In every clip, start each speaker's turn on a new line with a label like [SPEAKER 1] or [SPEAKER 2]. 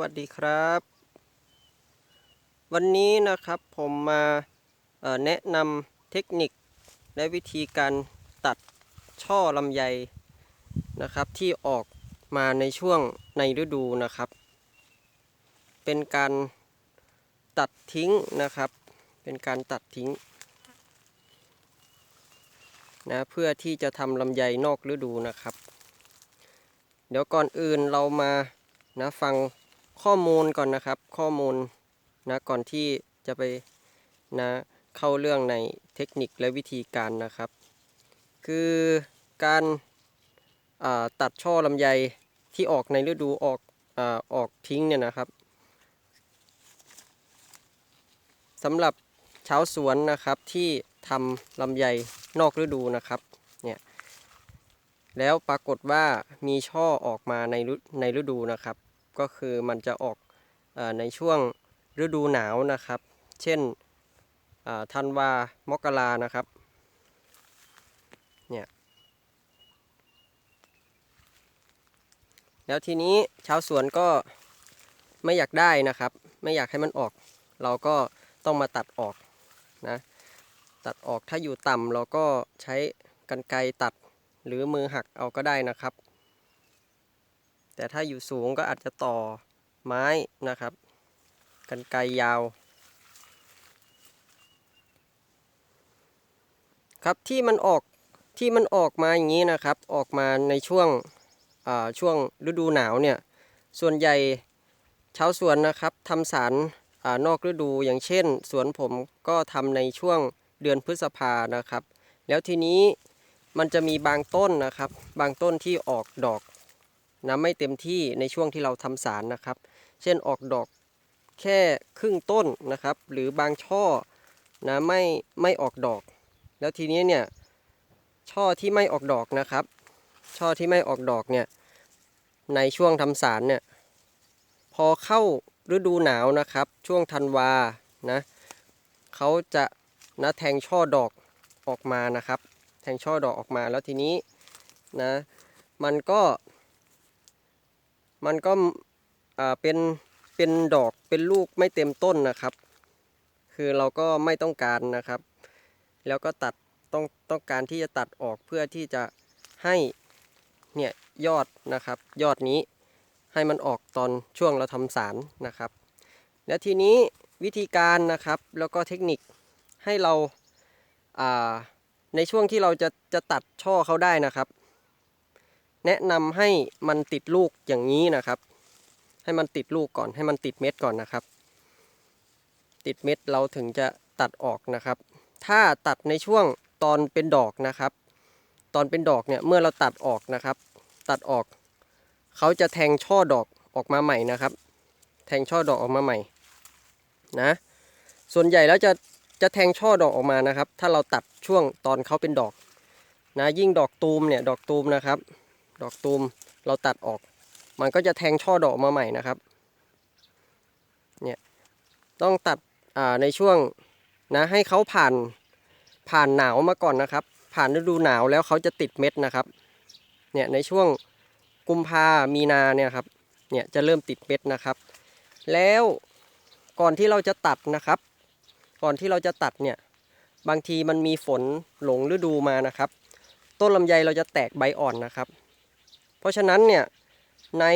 [SPEAKER 1] วัสดีครับ วันนี้นะครับผมมาแนะนำเทคนิคและวิธีการตัดช่อลำไยนะครับ ที่ออกมาในช่วงในฤดูนะครับ เป็นการตัดทิ้งนะครับ เป็นการตัดทิ้งนะเพื่อที่จะทำลำไยนอกฤดูนะครับ เดี๋ยวก่อนอื่นเรามานะฟัง ข้อมูลก่อนนะครับ ข้อมูลนะก่อนที่จะไปนะเข้าเรื่องในเทคนิคและวิธีการนะครับ คือการาตัดช่อลำไยที่ออกในฤดูออกอออกทิ้งเนี่ยนะครับสำหรับชาวสวนนะครับที่ทำลำไยนอกฤดูนะครับเนี่ยแล้วปรากฏว่ามีช่อออกมาในฤในฤดูนะครับ ก็คือมันจะออกอในช่วงฤดูหนาวนะครับ เช่นธันวามกรานะครับเนี่ยแล้วทีนี้ชาวสวนก็ไม่อยากได้นะครับ ไม่อยากให้มันออก เราก็ต้องมาตัดออกนะตัดออกถ้าอยู่ต่ำเราก็ใช้กรรไกรตัดหรือมือหักเอาก็ได้นะครับ แต่ถ้าอยู่สูงก็อาจจะต่อไม้นะครับกันไกยาว ครับที่มันออกที่มันออกมาอย่างนี้นะครับ ออกมาในช่วงช่วงฤดูหนาวเนี่ยส่วนใหญ่ชาวสวนนะครับทำสารอานอกฤดูอย่างเช่น สวนผมก็ทำในช่วงเดือนพฤษภานะครับ แล้วทีนี้มันจะมีบางต้นนะครับ บางต้นที่ออกดอก นะไม่เต็มที่ในช่วงที่เราทำสารนะครับ เช่นออกดอกแค่ครึ่งต้นนะครับ หรือบางช่อนะไม่ไม่ออกดอก แล้วทีนี้เนี่ยช่อที่ไม่ออกดอกนะครับ ช่อที่ไม่ออกดอกเนี่ยในช่วงทำสารเนี่ยพอเข้าฤดูหนาวนะครับ ช่วงธันวานะเขาจะนะแทงช่อดอกออกมานะครับ แทงช่อดอกออกมาแล้วทีนี้นะมันก็ มันก็อ่าเป็นเป็นดอกเป็นลูกไม่เต็มต้นนะครับ คือเราก็ไม่ต้องการนะครับ แล้วก็ตัดต้องต้องการที่จะตัดออกเพื่อที่จะให้เนี่ยยอดนะครับ ยอดนี้ให้มันออกตอนช่วงเราทำสารนะครับ แล้วทีนี้วิธีการนะครับแล้วก็เทคนิคให้เราอ่าในช่วงที่เราจะจะตัดช่อเขาได้นะครับ แนะนำให้มันติดลูกอย่างนี้นะครับ ให้มันติดลูกก่อนให้มันติดเม็ดก่อนนะครับ ติดเม็ดเราถึงจะตัดออกนะครับ ถ้าตัดในช่วงตอนเป็นดอกนะครับ ตอนเป็นดอกเนี่ยเมื่อเราตัดออกนะครับ ตัดออกเขาจะแทงช่อดอกออกมาใหม่นะครับ แทงช่อดอกออกมาใหม่นะ ส่วนใหญ่แล้วจะจะแทงช่อดอกออกมานะครับ ถ้าเราตัดช่วงตอนเขาเป็นดอกนะยิ่งดอกตูมเนี่ยดอกตูมนะครับ ดอกตูมเราตัดออก มันก็จะแทงช่อดอกมาใหม่นะครับ เนี่ย ต้องตัดในช่วงนะให้เขาผ่านผ่านหนาวมาก่อนนะครับ ผ่านฤดูหนาวแล้วเขาจะติดเม็ดนะครับ เนี่ยในช่วงกุมภามีนาเนี่ยครับ เนี่ยจะเริ่มติดเม็ดนะครับ แล้วก่อนที่เราจะตัดนะครับ ก่อนที่เราจะตัดเนี่ย บางทีมันมีฝนหลงฤดูมานะครับ ต้นลำไยเราจะแตกใบอ่อนนะครับ เพราะฉะนั้นเนี่ยใน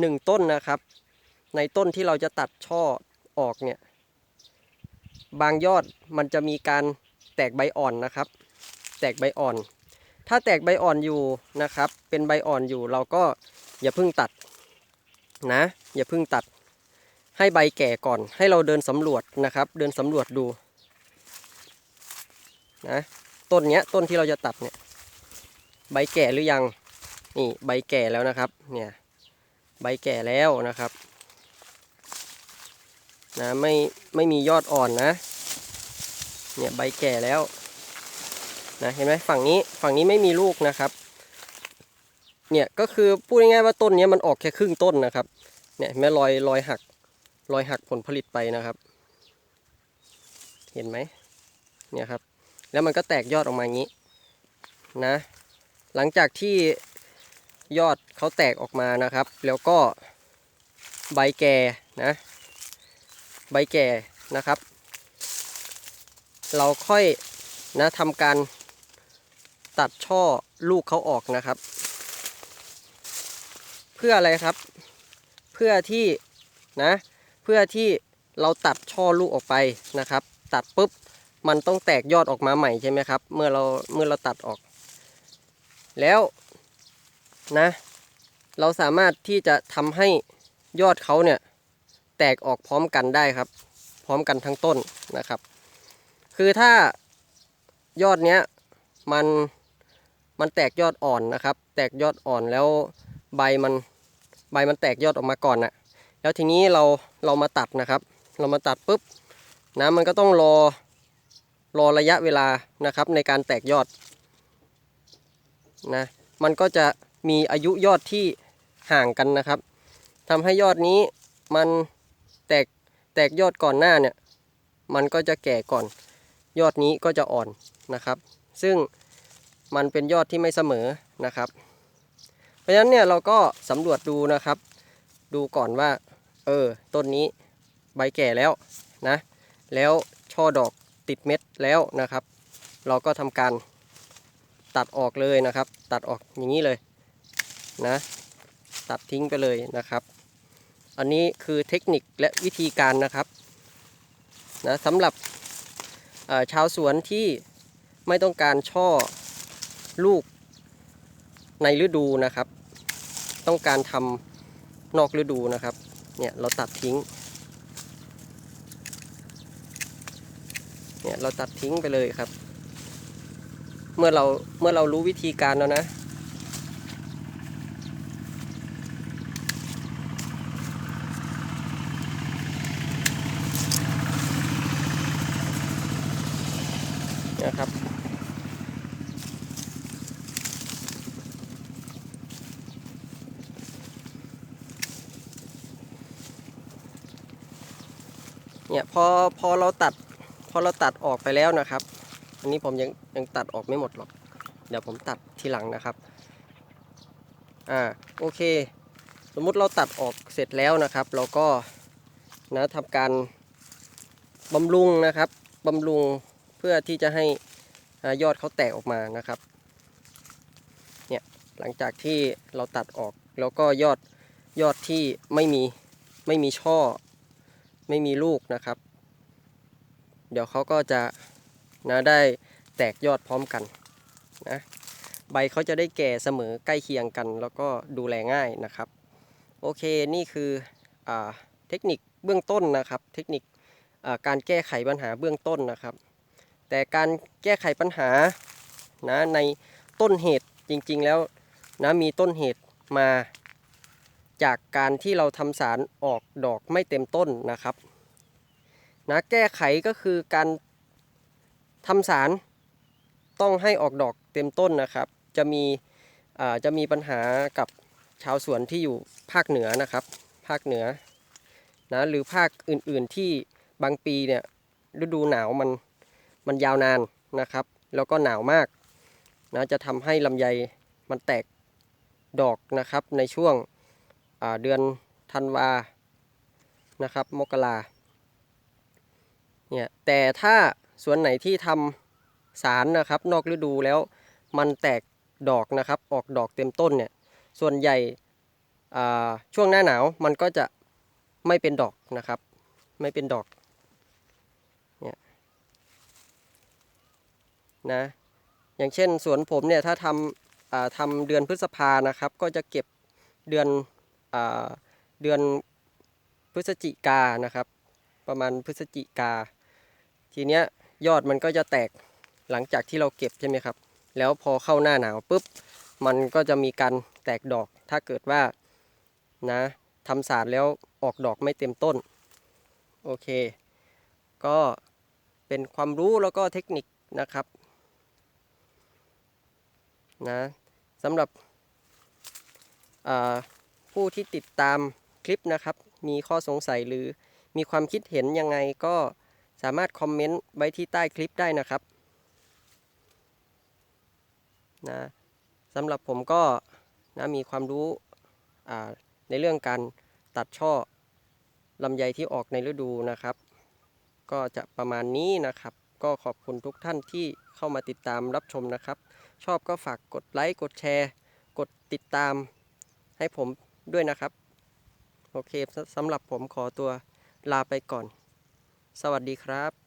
[SPEAKER 1] หนึ่งต้นนะครับ ในต้นที่เราจะตัดช่อออกเนี่ย บางยอดมันจะมีการแตกใบอ่อนนะครับ แตกใบอ่อน ถ้าแตกใบอ่อนอยู่นะครับ เป็นใบอ่อนอยู่เราก็อย่าเพิ่งตัดนะ อย่าเพิ่งตัด ให้ใบแก่ก่อน ให้เราเดินสำรวจนะครับ เดินสำรวจดูนะต้นเนี้ยต้นที่เราจะตัดเนี่ย ใบแก่หรือยัง นี่ใบแก่แล้วนะครับ เนี่ยใบแก่แล้วนะครับนะไม่ไม่มียอดอ่อนนะ เนี่ยใบแก่แล้วนะเห็นไหมฝั่งนี้ฝั่งนี้ไม่มีลูกนะครับ เนี่ยก็คือพูดง่ายๆว่าต้นนี้มันออกแค่ครึ่งต้นนะครับ เนี่ยเห็นไหมรอยรอยหักรอยหักผลผลิตไปนะครับ เห็นไหมเนี่ยครับ แล้วมันก็แตกยอดออกมาอย่างนี้นะ หลังจากที่ ยอดเขาแตกออกมานะครับ แล้วก็ใบแก่นะใบแก่นะครับ เราค่อยนะทำการตัดช่อลูกเขาออกนะครับ เพื่ออะไรครับ เพื่อที่นะเพื่อที่เราตัดช่อลูกออกไปนะครับ ตัดปุ๊บมันต้องแตกยอดออกมาใหม่ใช่ไหมครับ เมื่อเราเมื่อเราตัดออก แล้ว นะ เราสามารถที่จะทำให้ยอดเขาเนี่ยแตกออกพร้อมกันได้ครับ พร้อมกันทั้งต้นนะครับ คือถ้ายอดเนี้ยมันมันแตกยอดอ่อนนะครับ แตกยอดอ่อนแล้วใบมันใบมันแตกยอดออกมาก่อนน่ะแล้วทีนี้เราเรามาตัดนะครับ เรามาตัดปุ๊บนะมันก็ต้องรอรอระยะเวลานะครับในการแตกยอดนะมันก็จะ มีอายุยอดที่ห่างกันนะครับทำให้ยอดนี้มันแตกแตกยอดก่อนหน้าเนี่ย มันก็จะแก่ก่อน ยอดนี้ก็จะอ่อนนะครับ ซึ่งมันเป็นยอดที่ไม่เสมอนะครับ เพราะฉะนั้นเนี่ยเราก็สำรวจดูนะครับ ดูก่อนว่า เออ ต้นนี้ใบแก่แล้วนะ แล้วช่อดอกติดเม็ดแล้วนะครับ เราก็ทำการตัดออกเลยนะครับ ตัดออกอย่างนี้เลย นะตัดทิ้งไปเลยนะครับ อันนี้คือเทคนิคและวิธีการนะครับนะสำหรับชาวสวนที่ไม่ต้องการช่อลูกในฤดูนะครับ ต้องการทำนอกฤดูนะครับเนี่ยเราตัดทิ้งเนี่ยเราตัดทิ้งไปเลยครับ เมื่อเราเมื่อเรารู้วิธีการแล้วนะ นะครับ เนี่ยพอพอเราตัดพอเราตัดออกไปแล้วนะครับ อันนี้ผมยังยังตัดออกไม่หมดหรอก เดี๋ยวผมตัดทีหลังนะครับ อ่าโอเค สมมุติเราตัดออกเสร็จแล้วนะครับ เราก็นะทำการบำรุงนะครับบำรุง เพื่อที่จะให้ยอดเขาแตกออกมานะครับเนี่ยหลังจากที่เราตัดออกแล้วก็ยอดยอดที่ไม่มีไม่มีช่อ ไม่มีลูกนะครับ เดี๋ยวเขาก็จะนะได้แตกยอดพร้อมกันนะใบเขาจะได้แก่เสมอใกล้เคียงกัน แล้วก็ดูแลง่ายนะครับ โอเคนี่คืออเทคนิคเบื้องต้นนะครับ เทคนิคการแก้ไขปัญหาเบื้องต้นนะครับ แต่การแก้ไขปัญหานะในต้นเหตุจริงๆแล้วนะมีต้นเหตุมา จากการที่เราทำสารออกดอกไม่เต็มต้นนะครับนะแก้ไขก็คือการทำสารต้องให้ออกดอกเต็มต้นนะครับ จะมีอ่าจะมีปัญหากับชาวสวนที่อยู่ภาคเหนือนะครับ ภาคเหนือนะหรือภาคอื่นๆที่บางปีเนี่ยฤดูหนาวมัน มันยาวนานนะครับ แล้วก็หนาวมากนะจะทำให้ลำไยมันแตกดอกนะครับในช่วงเดือนธันวานะครับ มกราเนี่ยแต่ถ้าสวนไหนที่ทำสารนะครับนอกฤดูแล้วมันแตกดอกนะครับ ออกดอกเต็มต้นเนี่ยส่วนใหญ่ช่วงหน้าหนาวมันก็จะไม่เป็นดอกนะครับ ไม่เป็นดอกเนี่ย นะอย่างเช่นสวนผมเนี่ยถ้าทำาทำเดือนพฤษภานะครับ ก็จะเก็บเดือนอเดือนพฤศจิกานะครับ ประมาณพฤศจิกา ทีเนี้ยยอดมันก็จะแตกหลังจากที่เราเก็บใช่ไหมครับ แล้วพอเข้าหน้าหนาวปุ๊บมันก็จะมีการแตกดอก ถ้าเกิดว่านะทำสารแล้วออกดอกไม่เต็มต้น โอเค ก็เป็นความรู้แล้วก็เทคนิคนะครับ นะสำหรับผู้ที่ติดตามคลิปนะครับ มีข้อสงสัยหรือมีความคิดเห็นยังไงก็สามารถคอมเมนต์ไว้ที่ใต้คลิปได้นะครับนะสำหรับผมก็นะมีความรู้ในเรื่องการตัดช่อลำไยที่ออกในฤดูนะครับ ก็จะประมาณนี้นะครับ ก็ขอบคุณทุกท่านที่เข้ามาติดตามรับชมนะครับ ชอบก็ฝากกดไลค์ กดแชร์ กดติดตามให้ผมด้วยนะครับ โอเคสำหรับผมขอตัวลาไปก่อน สวัสดีครับ